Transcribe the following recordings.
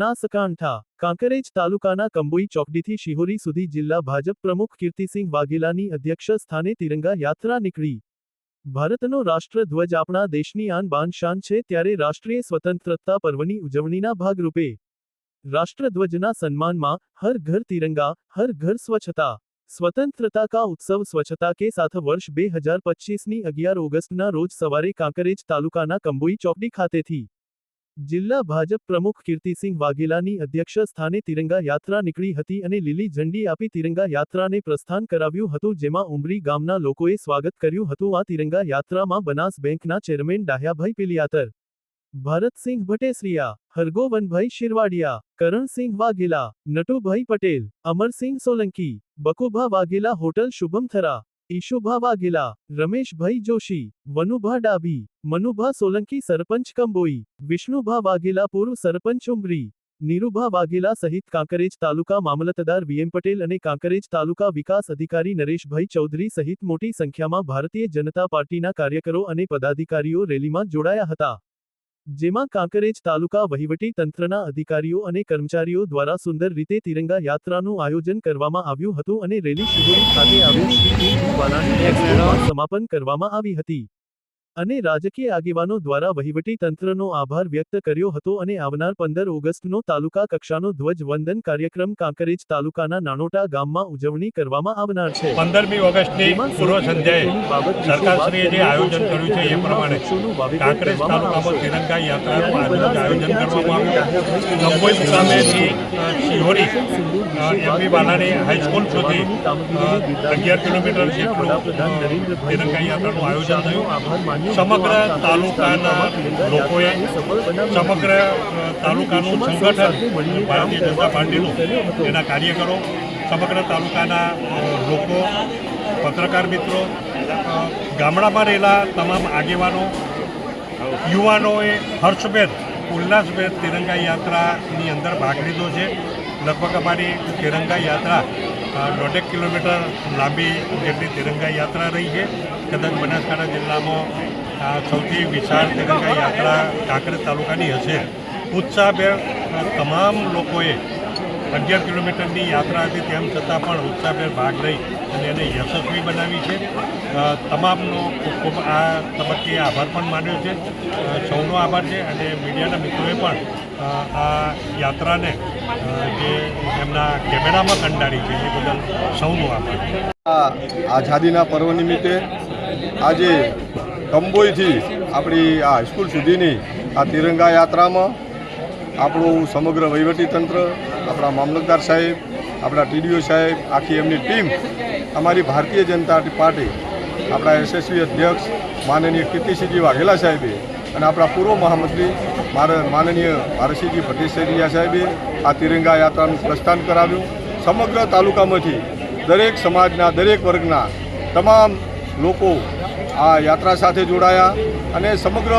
બનાસકાંઠા, કાંકરેજ તાલુકાના કંબોઈ ચોકડીથી શિહોરી સુધી જિલ્લા ભાજપ પ્રમુખ કીર્તિસિંહ વાઘેલાની અધ્યક્ષ સ્થાને તિરંગા યાત્રા નીકળી. ભારતનો રાષ્ટ્રધ્વજ આપણા દેશની આનબાન શાન છે ત્યારે રાષ્ટ્રીય સ્વતંત્રતા પર્વની ઉજવણીના ભાગરૂપે. રાષ્ટ્રધ્વજના સન્માનમાં હર ઘર તિરંગા, હર ઘર સ્વચ્છતા. સ્વતંત્રતા કા ઉત્સવ સ્વચ્છતા કે સાથ વર્ષ બે હજાર પચીસની અગિયાર ઓગસ્ટના રોજ સવારે કાંકરેજ તાલુકાના કંબોઈ ચોકડી ખાતેથી જિલ્લા ભાજપ પ્રમુખ કીર્તિસિંહ વાઘેલાની અધ્યક્ષ સ્થાને તિરંગા યાત્રા નીકળી હતી અને લીલી ઝંડી આપી તિરંગા યાત્રાને પ્રસ્થાન કરાવ્યું હતું, જેમાં ઉમરી ગામના લોકોએ સ્વાગત કર્યું હતું. આ તિરંગા યાત્રામાં બનાસ બેંકના ચેરમેન ડાહ્યાભાઈ પિલિયાતર, ભરતસિંહ ભટેસરિયા હરગોવનભાઈ શિરવાડિયા, કરણસિંહ વાઘેલા, નટુભાઈ પટેલ, અમરસિંહ સોલંકી, બકુભા વાઘેલા હોટલ શુભમ થરા ઈશુભા વાઘેલા રમેશભાઈ જોશી, વનુભા ડાભી, મનુભા સોલંકી સરપંચ કંબોઈ, વિષ્ણુભા વાઘેલા પૂર્વ સરપંચ ઉમરી, નીરુભા વાઘેલા સહિત કાંકરેજ તાલુકા મામલતદાર વીએમ પટેલ અને કાંકરેજ તાલુકા વિકાસ અધિકારી નરેશભાઈ ચૌધરી સહિત મોટી સંખ્યામાં ભારતીય જનતા પાર્ટીના કાર્યકરો અને પદાધિકારીઓ રેલીમાં જોડાયા હતા. જેમાં કાંકરેજ તાલુકા વહીવટી તંત્રના અધિકારીઓ અને કર્મચારીઓ દ્વારા સુંદર રીતે તિરંગા યાત્રાનું આયોજન કરવામાં આવ્યું હતું અને રેલી શિહોરી ખાતે એક્સપોમાં સમાપન કરવામાં આવી હતી. અને રાજકીય આગેવાનો દ્વારા વહીવટી તંત્રનો આભાર વ્યક્ત કર્યો હતો અને આવનાર પંદર ઓગસ્ટનો તાલુકા કક્ષાનો ધ્વજ વંદન કાર્યક્રમ કાંકરેજ તાલુકાના નાનોટા ગામમાં ઉજવણી કરવામાં આવનાર છે. પંદરમી ઓગસ્ટની પૂર્વ સંધ્યાએ સરકારશ્રીએ જે આયોજન કર્યું છે એ પ્રમાણે કાંકરેજ તાલુકામાં તિરંગા યાત્રાનું આયોજન કરવામાં આવ્યું. લંબોઈ મુકામેથી શિહોરી એમપી બાલાની હાઈસ્કૂલ સુધી અગિયાર કિલોમીટર જેટલું તિરંગા યાત્રાનું આયોજન થયું. સમગ્ર તાલુકાના લોકોએ, સમગ્ર તાલુકાનું સંગઠન, ભારતીય જનતા પાર્ટીનું, એના કાર્યકરો, સમગ્ર તાલુકાના લોકો, પત્રકાર મિત્રો ગામડામાં રહેલા તમામ આગેવાનો, યુવાનોએ હર્ષભેર ઉલ્લાસભેર તિરંગા યાત્રાની અંદર ભાગ લીધો છે. લગભગ અમારી તિરંગા યાત્રા દોઢેક કિલોમીટર લાંબી જેટલી તિરંગા યાત્રા રહી છે. કદાચ બનાસકાંઠા જિલ્લામાં આ સૌથી વિશાળ તિરંગા યાત્રા કાંકરેજ તાલુકાની હશે. ઉત્સાહભેર તમામ લોકોએ અગિયાર કિલોમીટરની યાત્રા હતી, તેમ છતાં પણ ઉત્સાહભેર ભાગ લઈ અને એને યશસ્વી બનાવી છે. તમામનો ખૂબ ખૂબ આ તબક્કે આભાર પણ માન્યો છે. સૌનો આભાર છે અને મીડિયાના મિત્રોએ પણ આ યાત્રાને જે એમના કેમેરામાં કંડારી છે, એ બદલ સૌનો આભાર. આઝાદીના પર્વ નિમિત્તે આજે કંબોઈથી આપણી આ હાઈસ્કૂલ સુધીની આ તિરંગા યાત્રામાં આપણું સમગ્ર વહીવટીતંત્ર આપણા મામલતદાર સાહેબ, આપણા ટીડીઓ સાહેબ, આખી એમની ટીમ, અમારી ભારતીય જનતા પાર્ટી, આપણા યશસ્વી અધ્યક્ષ, માનનીય કીર્તિસિંહજી વાઘેલા સાહેબે અને આપણા પૂર્વ મહામંત્રી માનનીય ભારતસિંહજી ભટ્ટેશ્વરિયા સાહેબે આ તિરંગા યાત્રાનું પ્રસ્થાન કરાવ્યું. સમગ્ર તાલુકામાંથી દરેક સમાજના, દરેક વર્ગના તમામ લોકો આ યાત્રા સાથે જોડાયા અને સમગ્ર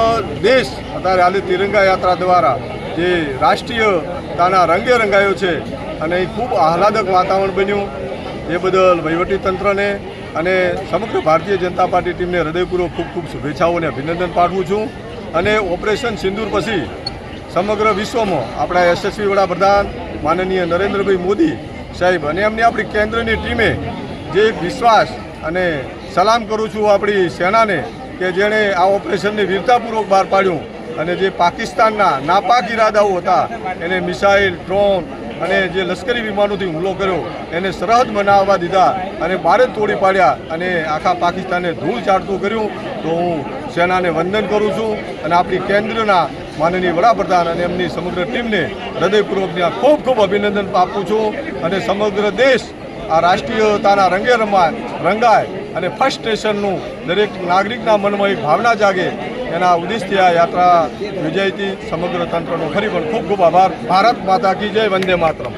દેશ અત્યારે હાલે તિરંગા યાત્રા દ્વારા જે રાષ્ટ્રીયતાના રંગે રંગાયો છે અને એ ખૂબ આહલાદક વાતાવરણ બન્યું. એ બદલ વહીવટીતંત્રને અને સમગ્ર ભારતીય જનતા પાર્ટી ટીમને હૃદયપૂર્વક ખૂબ ખૂબ શુભેચ્છાઓ અને અભિનંદન પાઠવું છું. અને ઓપરેશન સિંદૂર પછી સમગ્ર વિશ્વમાં આપણા યશસ્વી વડાપ્રધાન માનનીય નરેન્દ્રભાઈ મોદી સાહેબ અને એમની આપણી કેન્દ્રની ટીમે જે વિશ્વાસ અને સલામ કરું છું આપણી સેનાને કે જેણે આ ઓપરેશનને વીરતાપૂર્વક બહાર પાડ્યું અને જે પાકિસ્તાનના નાપાક ઇરાદાઓ હતા, એને મિસાઇલ, ડ્રોન અને જે લશ્કરી વિમાનોથી હુમલો કર્યો, એને સરહદ બનાવવા દીધા અને ભારત તોડી પાડ્યા અને આખા પાકિસ્તાને ધૂળ ચાટતું કર્યું. તો હું સેનાને વંદન કરું છું અને આપણી કેન્દ્રના માનનીય વડાપ્રધાન અને એમની સમગ્ર ટીમને હૃદયપૂર્વકની આ ખૂબ ખૂબ અભિનંદન આપું છું અને સમગ્ર દેશ આ રાષ્ટ્રીયતાના રંગે રમાય રંગાય અને ફર્સ્ટ સ્ટેશનનું દરેક નાગરિકના મનમાં એક ભાવના જાગે. એના ઉદ્દેશથી આ યાત્રા યોજાઈ હતી. સમગ્ર તંત્રનો ફરી પણ ખૂબ ખૂબ આભાર. ભારત માતા કી જય વંદે માતરમ.